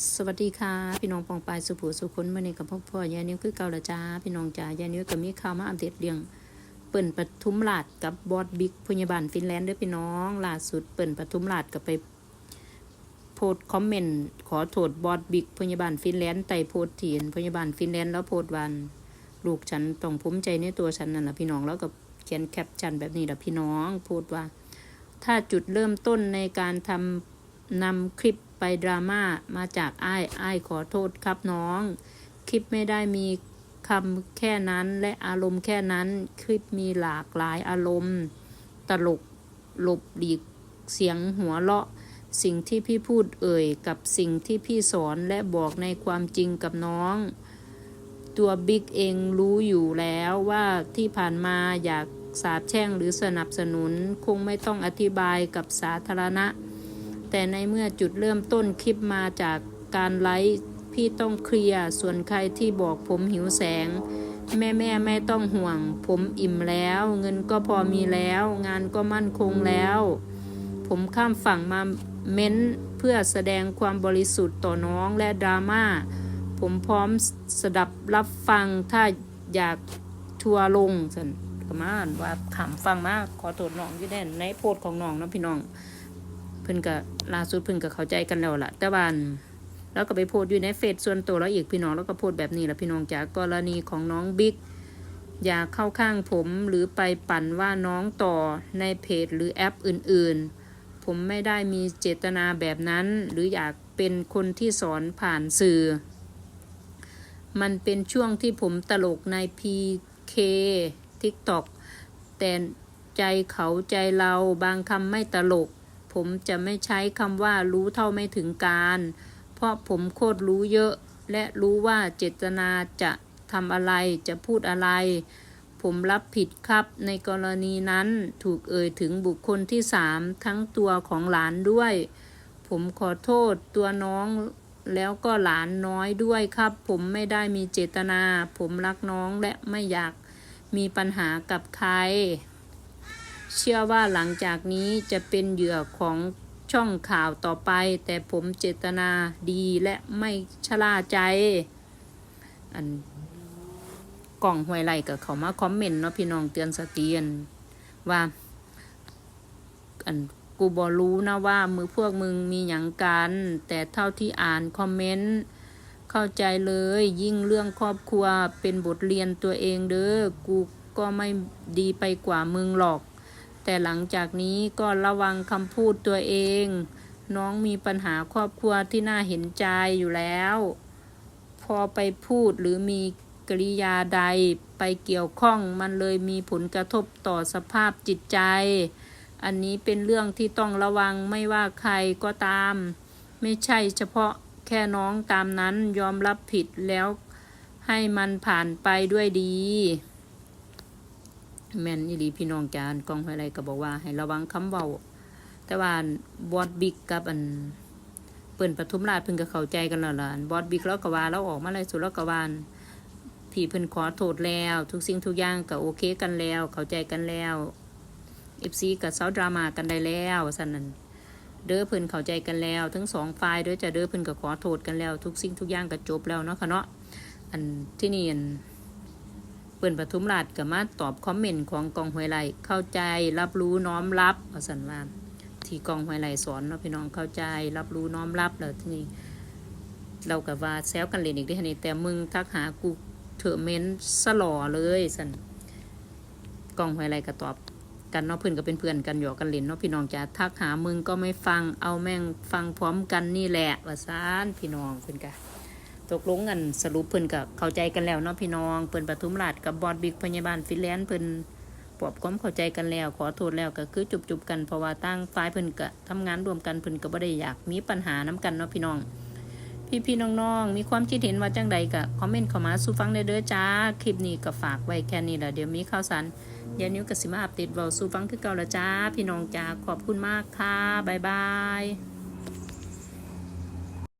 สวัสดีค่ะ พี่น้องปองปายสุภูสุคนเมื่อนี้กับพ่อพ่อยายนิ้วคือเก่าละจ้าพี่น้องจ๋ายายนิ้วก็มีข่าวมาอัปเดตเรื่องเปิ่นปทุมราชกับบอสบิ๊กพยาบาลฟินแลนด์ด้วยพี่น้องล่าสุดเปิ่นปทุมราชก็ไปโพสคอมเมนต์ขอโทษบอสบิ๊กพยาบาลฟินแลนด์ไต่โพสเถียนพยาบาลฟินแลนด์แล้วโพสวันลูกฉันต้องภูมิใจในตัวฉันนั่นแหละพี่น้องแล้วก็เขียนแคปชั่นแบบนี้แหละพี่น้องโพสว่า ถ้าจุดเริ่มต้นในการทำนำคลิป ไปดราม่ามาจากอ้ายอ้ายขอโทษครับน้อง คลิปไม่ได้มีคำแค่นั้นและอารมณ์แค่นั้นคลิปมีหลากหลายอารมณ์ ตลกหลบหลีกเสียงหัวเราะ สิ่งที่พี่พูดเอ่ยกับสิ่งที่พี่สอนและบอกในความจริงกับน้อง ตัวบิ๊กเองรู้อยู่แล้วว่าที่ผ่านมาอยากสาบแช่งหรือสนับสนุน คงไม่ต้องอธิบายกับสาธารณะ แต่ในเมื่อจุดเริ่มต้นคลิปมาจากการไลฟ์พี่ต้องเคลียร์ส่วนใครที่บอกผมหิวแสง แม่แม่ไม่ต้องห่วง ผมอิ่มแล้ว เงินก็พอมีแล้ว งานก็มั่นคงแล้ว ผมข้ามฝั่งมาเม้นเพื่อแสดงความบริสุทธิ์ต่อน้องและดราม่าผมพร้อมสดับรับฟังถ้าอยากทัวร์ลงสันก็มาอ่านว่าขำฟังมากขอโทษน้องอยู่แน่นในโพสต์ของน้องนะพี่น้อง เพิ่นก็ล่าสุดเพิ่นก็เข้าใจกันแล้วล่ะแต่ว่านแล้วก็ไปโพสต์อยู่ในเฟซส่วนตัวแล้วอีกพี่น้องแล้วก็โพสต์แบบนี้ละพี่น้องจากกรณีของน้องบิ๊กอย่าเข้าข้างผมหรือไปปั่นว่าน้องต่อในเพจหรือแอปอื่นๆ ผมไม่ได้มีเจตนาแบบนั้น หรืออยากเป็นคนที่สอนผ่านสื่อ มันเป็นช่วงที่ผมตลกใน PK TikTok แต่ใจเขาใจเราบางคำไม่ตลก ผมจะไม่ใช้คำว่ารู้เท่าไม่ถึงการ เพราะผมโคตรรู้เยอะ และรู้ว่าเจตนาจะทำอะไรจะพูดอะไร ผมรับผิดครับในกรณีนั้นถูกเอ่ยถึงบุคคลที่สามทั้งตัวของหลานด้วย ผมขอโทษตัวน้องแล้วก็หลานน้อยด้วยครับ ผมไม่ได้มีเจตนา ผมรักน้องและไม่อยากมีปัญหากับใคร เชื่อว่าหลังจากนี้จะเป็นเหยื่อของช่องข่าวต่อไป แต่ผมเจตนาดีและไม่ชะล่าใจ อันกล่องห้วยไหลกับเขามาคอมเมนต์เนาะพี่น้องเตือนสติอันว่า อันกูบอรู้นะว่า มือพวกมึงมีหยังกัน แต่เท่าที่อ่านคอมเมนต์เข้าใจเลย ยิ่งเรื่องครอบครัวเป็นบทเรียนตัวเองเด้อกูก็ไม่ดีไปกว่ามึงหรอก แต่หลังจากนี้ก็ระวังคำพูดตัวเอง น้องมีปัญหาครอบครัวที่น่าเห็นใจอยู่แล้ว พอไปพูดหรือมีกริยาใดไปเกี่ยวข้องมันเลยมีผลกระทบต่อสภาพจิตใจ อันนี้เป็นเรื่องที่ต้องระวังไม่ว่าใครก็ตาม ไม่ใช่เฉพาะแค่น้องตามนั้นยอมรับผิดแล้วให้มันผ่านไปด้วยดี แม่นอีหลีพี่น้องจานกองอะไรก็บอกว่าให้ระวังคำเบาแต่ว่าบอดบิ๊กกับอันเปิ่นปทุมราชเพิ่นก็เข้าใจกันแล้วล่ะบอดบิ๊กแล้วก็ว่าแล้วออกมาเลยสุดแล้วก็วานพี่เพิ่นขอโทษแล้ว ทุกสิ่งทุกอย่างก็โอเคกันแล้ว เข้าใจกันแล้วเอฟซีกับเซาดราม่ากันได้แล้วสันนั่นเด้อเพิ่นเข้าใจกันแล้ว ทั้งสองฝ่ายเด้อจะเด้อเพิ่นก็ขอโทษกันแล้ว ทุกสิ่งทุกอย่างก็จบแล้วเนาะค่ะเนาะอันที่นี่อัน ปิ่นปทุมราชก็มาตอบคอมเมนต์ของกองห้วยไร่เข้าใจรับรู้น้อมรับว่าสันว่าที่กองห้วยไร่สอนเนาะพี่น้องเข้าใจรับรู้น้อมรับแล้วที่นี่เรากับว่าแซวกันเล่นอีกได้นี่แต่มึงทักหากูเถอะเม้นสลอเลยสันกองห้วยไร่ก็ตอบกันเนาะเพื่อนก็เป็นเพื่อนกันหยอกกันเล่นเนาะพี่น้องจะทักหามึงก็ไม่ฟังเอาแม่งฟังพร้อมกันนี่แหละว่าซานพี่น้องเพื่อนกัน ตกลงกันสรุปเพิ่นกับเข้าใจกันแล้วเนาะพี่น้องเพิ่นปทุมราชกับบอดบิ๊กพยาบาลฟินแลนด์เพิ่นปรับความเข้าใจกันแล้ว ขอโทษแล้วก็คือจุบๆกันเพราะว่าตั้งฝ่ายเพิ่นก็ทำงานร่วมกันเพิ่นก็บ่ได้อยากมีปัญหาน้กันเนาะพี่น้อง พี่ๆน้องๆมีความคิดเห็นว่าจังใดก็คอมเมนต์เข้ามาสู่ฟังได้เด้อจ้าคลิปนี้ก็ฝากไว้แค่นี้ละเดี๋ยวมีข่าวสารยานิ้วก็สิมาอัปเดตเว้าสู่ฟังคือเก่าละจ้า พี่น้องจ้าขอบคุณมากค่ะบ๊ายบาย